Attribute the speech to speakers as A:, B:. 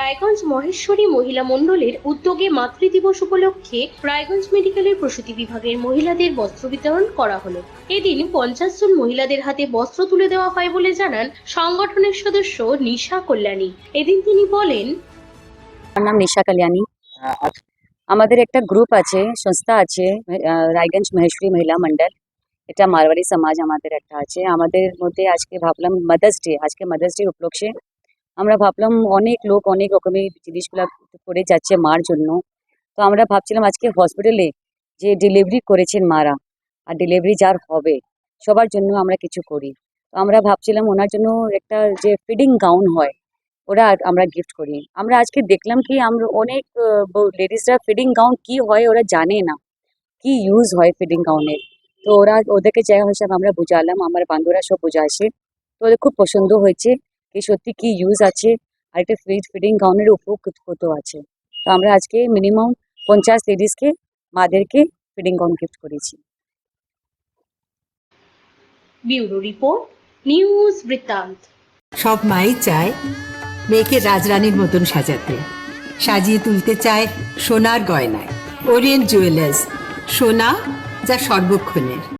A: রায়গঞ্জ মহেশ্বরী মহিলা মণ্ডলের উদ্যোগে মাতৃদিবস উপলক্ষে রায়গঞ্জ মেডিকেলের প্রসূতি বিভাগের মহিলাদের বস্ত্র বিতরণ করা হলো। এদিন পঞ্চাশ জন মহিলাদের হাতে বস্ত্র তুলে দেওয়া হয় বলে জানান সংগঠনের সদস্য নিশা কল্যাণী। এদিন তিনি বলেন
B: আমার নাম নিশা কালিয়ানি আমাদের একটা গ্রুপ আছে সংস্থা আছে আহ, রায়গঞ্জ মহেশ্বরী মহিলা মন্ডল এটা মারওয়ারি সমাজ আমাদের একটা আছে। আমাদের মধ্যে আজকে ভাবলাম মাদার্স ডে আজকে মাদার্স ডে উপলক্ষে আমরা ভাবলাম অনেক লোক, অনেক রকমের জিনিসগুলো করে যাচ্ছে মার জন্য। তো আমরা ভাবছিলাম আজকে হসপিটালে যে ডেলিভারি করেছেন মারা, আর ডেলিভারি যার হবে, সবার জন্য আমরা কিছু করি। তো আমরা ভাবছিলাম ওনার জন্য একটা যে ফিডিং গাউন হয়, ওরা আমরা গিফট করি। আমরা আজকে দেখলাম কি আমরা অনেক লেডিসরা ফিডিং গাউন কি হয় ওরা জানে না, কি ইউজ হয় ফিডিং গাউনের তো ওরা ওদেরকে যা হিসাবে আমরা বুঝালাম, আমার বান্ধবরা সব বুঝাইছে। তো ওদের খুব পছন্দ হয়েছে। কি সত্যি কি ইউজ আছে? আর একটা ফিড ফিডিং গাউনের উপকৃত কত আছে। তো আমরা আজকে মিনিমাম পঞ্চাশ লেডিসকে মাদেরকে ফিডিং গাউন গিফট করেছি।
A: ব্যুরো রিপোর্ট নিউজ বৃত্তান্ত।
C: সব মাই চায় মেয়েকে রাজরানীর মতন সাজাতে। সাজিয়ে তুলতে চায় সোনার গয়নায়। ওরিয়েন্ট জুয়েলার্স সোনা যা সর্বক্ষণের।